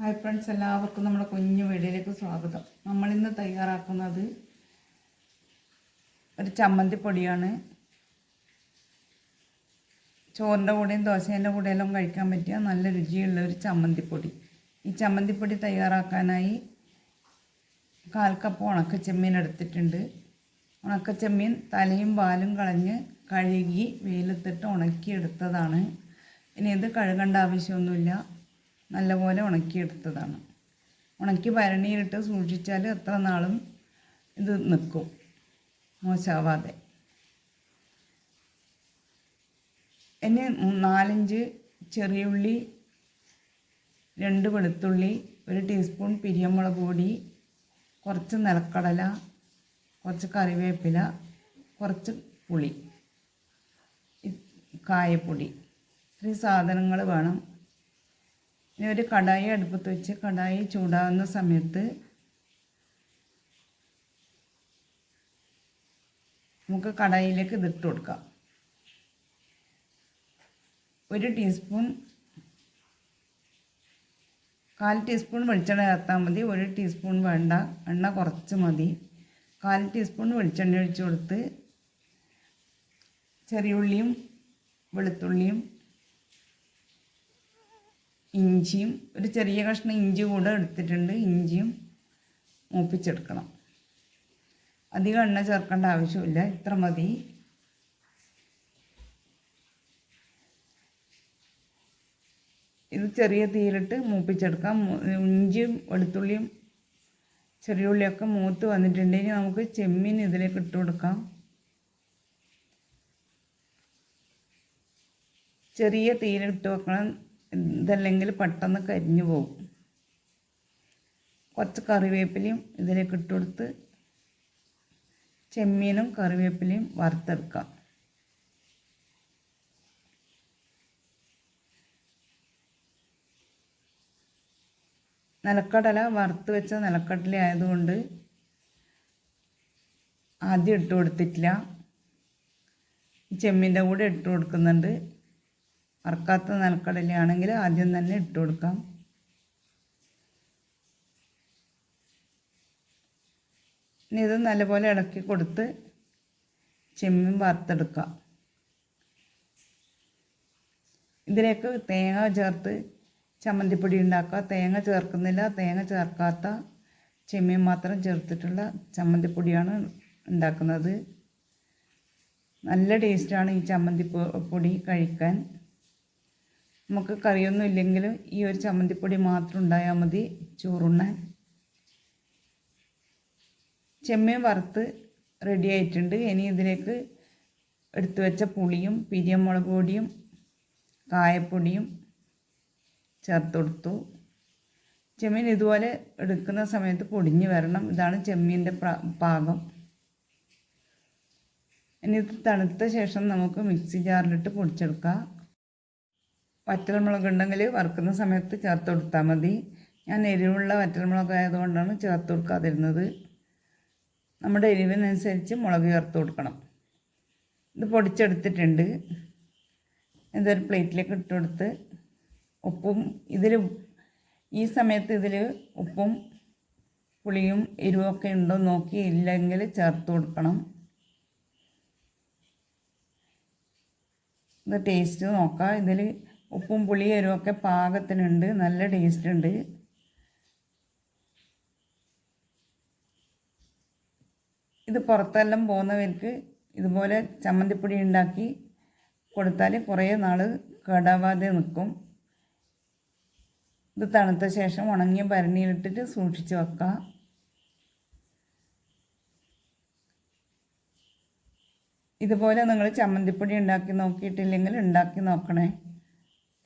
Hi friends എല്ലാവർക്കും നമ്മുടെ കുഞ്ഞു വീടിലേക്ക് സ്വാഗതം. നമ്മളിന്ന് തയ്യാറാക്കുന്നത് ഒരു ചമ്മന്തിപ്പൊടിയാണ് ചോറിന്റെ കൂടെയും ദോശേന്റെ കൂടെയെല്ലാം കഴിക്കാൻ പറ്റിയ നല്ല രുചിയുള്ള ഒരു ചമ്മന്തിപ്പൊടി ഈ ചമ്മന്തിപ്പൊടി തയ്യാറാക്കാനായി കാൽ കപ്പ് ഉണക്കച്ചെമ്മീൻ എടുത്തിട്ടുണ്ട്. ഉണക്കച്ചെമ്മീൻ തലയും പാലും കളഞ്ഞ് കഴുകി വെയിലത്തിട്ട് ഉണക്കിയെടുത്തതാണ്. ഇനി ഇത് കഴുകേണ്ട ആവശ്യമൊന്നുമില്ല. നല്ലപോലെ ഉണക്കിയെടുത്തതാണ്. ഉണക്കി ഭരണിയിലിട്ട് സൂക്ഷിച്ചാൽ എത്ര നാളും ഇത് നിൽക്കും. മോശമാവാതെ ഇനി നാലഞ്ച് ചെറിയുള്ളി രണ്ട് വെളുത്തുള്ളി ഒരു ടീസ്പൂൺ പിരിയമുളക് പൊടി കുറച്ച് നിലക്കടല കുറച്ച് കറിവേപ്പില കുറച്ച് പുളി കായപ്പൊടി. ഇത്രയും സാധനങ്ങൾ വേണം. ഇനി ഒരു കടായി അടുപ്പത്ത് വെച്ച് കടായി ചൂടാകുന്ന സമയത്ത് നമുക്ക് കടായിലേക്ക് ഇതിട്ട് കൊടുക്കാം. ഒരു ടീസ്പൂൺ കാൽ ടീസ്പൂൺ വെളിച്ചെണ്ണ ചേർത്താൽ മതി. ഒരു ടീസ്പൂൺ വേണ്ട എണ്ണ കുറച്ച് മതി. കാൽ ടീസ്പൂൺ വെളിച്ചെണ്ണ ഒഴിച്ച് കൊടുത്ത് ചെറിയുള്ളിയും വെളുത്തുള്ളിയും ഇഞ്ചിയും ഒരു ചെറിയ കഷ്ണം ഇഞ്ചി കൂടെ എടുത്തിട്ടുണ്ട്. ഇഞ്ചിയും മൂപ്പിച്ചെടുക്കണം. അധികം എണ്ണ ചേർക്കേണ്ട ആവശ്യമില്ല. ഇത്ര മതി. ഇത് ചെറിയ തീയിലിട്ട് മൂപ്പിച്ചെടുക്കാം. ഇഞ്ചിയും വെളുത്തുള്ളിയും ചെറിയ ഉള്ളിയൊക്കെ മൂത്ത് വന്നിട്ടുണ്ടെങ്കിൽ നമുക്ക് ചെമ്മീൻ ഇതിലേക്ക് ഇട്ട് കൊടുക്കാം. ചെറിയ തീയിലിട്ട് വെക്കണം. ഇതല്ലെങ്കിൽ പെട്ടെന്ന് കരിഞ്ഞു പോകും. കുറച്ച് കറിവേപ്പിലയും ഇതിലേക്ക് ഇട്ട് കൊടുത്ത് ചെമ്മീനും കറിവേപ്പിലയും വറുത്തെടുക്കാം. നിലക്കടല വറുത്ത് വെച്ച നിലക്കടല ആയതുകൊണ്ട് ആദ്യം ഇട്ട് കൊടുത്തിട്ടില്ല. ചെമ്മീന്റെ കൂടെ ഇട്ട് കൊടുക്കുന്നുണ്ട്. വറുക്കാത്ത നിലക്കടലയാണെങ്കിൽ ആദ്യം തന്നെ ഇട്ട് കൊടുക്കാം. ഇനി ഇത് നല്ലപോലെ ഇളക്കി കൊടുത്ത് ചെമ്മീൻ വറുത്തെടുക്കാം. ഇതിലേക്ക് തേങ്ങ ചേർത്ത് ചമ്മന്തിപ്പൊടി ഉണ്ടാക്കുക. തേങ്ങ ചേർക്കുന്നില്ല തേങ്ങ ചേർക്കാത്ത ചെമ്മീൻ മാത്രം ചേർത്തിട്ടുള്ള ചമ്മന്തിപ്പൊടിയാണ് ഉണ്ടാക്കുന്നത്. നല്ല ടേസ്റ്റാണ് ഈ ചമ്മന്തി പൊടി കഴിക്കാൻ. നമുക്ക് കറിയൊന്നും ഇല്ലെങ്കിലും ഈ ഒരു ചമ്മന്തിപ്പൊടി മാത്രം ഉണ്ടായാൽ മതി ചോറുണ്ണാൻ. ചെമ്മീൻ വറുത്ത് റെഡി ആയിട്ടുണ്ട്. ഇനി ഇതിലേക്ക് എടുത്തു വെച്ച പുളിയും പിരിയമുളക് പൊടിയും കായപ്പൊടിയും ചേർത്ത് കൊടുത്തു. ചെമ്മീൻ ഇതുപോലെ എടുക്കുന്ന സമയത്ത് പൊടിഞ്ഞ് വരണം. ഇതാണ് ചെമ്മീന്റെ പാകം. ഇനി ഇത് തണുത്ത ശേഷം നമുക്ക് മിക്സി ജാറിലിട്ട് പൊടിച്ചെടുക്കാം. വറ്റൽമുളക് ഉണ്ടെങ്കിൽ വറുക്കുന്ന സമയത്ത് ചേർത്ത് കൊടുത്താൽ മതി. ഞാൻ എരിവുള്ള വറ്റൽമുളക് ആയതുകൊണ്ടാണ് ചേർത്ത് കൊടുക്കാതിരുന്നത്. നമ്മുടെ എരിവിനനുസരിച്ച് മുളക് ചേർത്ത് കൊടുക്കണം. ഇത് പൊടിച്ചെടുത്തിട്ടുണ്ട്. ഇതൊരു പ്ലേറ്റിലേക്ക് ഇട്ട് കൊടുത്ത് ഉപ്പും ഇതിൽ ഈ സമയത്ത് ഇതിൽ ഉപ്പും പുളിയും എരിവൊക്കെ ഉണ്ടോ നോക്കി ഇല്ലെങ്കിൽ ചേർത്ത് കൊടുക്കണം. ഇത് ടേസ്റ്റ് നോക്കാം. ഇതിൽ ഉപ്പും പുളിയരും ഒക്കെ പാകത്തിനുണ്ട്. നല്ല ടേസ്റ്റ് ഉണ്ട്. ഇത് പുറത്തെല്ലാം പോകുന്നവർക്ക് ഇതുപോലെ ചമ്മന്തിപ്പൊടി ഉണ്ടാക്കി കൊടുത്താൽ കുറേ നാൾ കേടാവാതെ നിൽക്കും. ഇത് തണുത്ത ശേഷം ഉണങ്ങിയ ഭരണിയിലിട്ടിട്ട് സൂക്ഷിച്ച് വെക്കാം. ഇതുപോലെ നിങ്ങൾ ചമ്മന്തിപ്പൊടി ഉണ്ടാക്കി നോക്കിയിട്ടില്ലെങ്കിൽ ഉണ്ടാക്കി നോക്കണേ.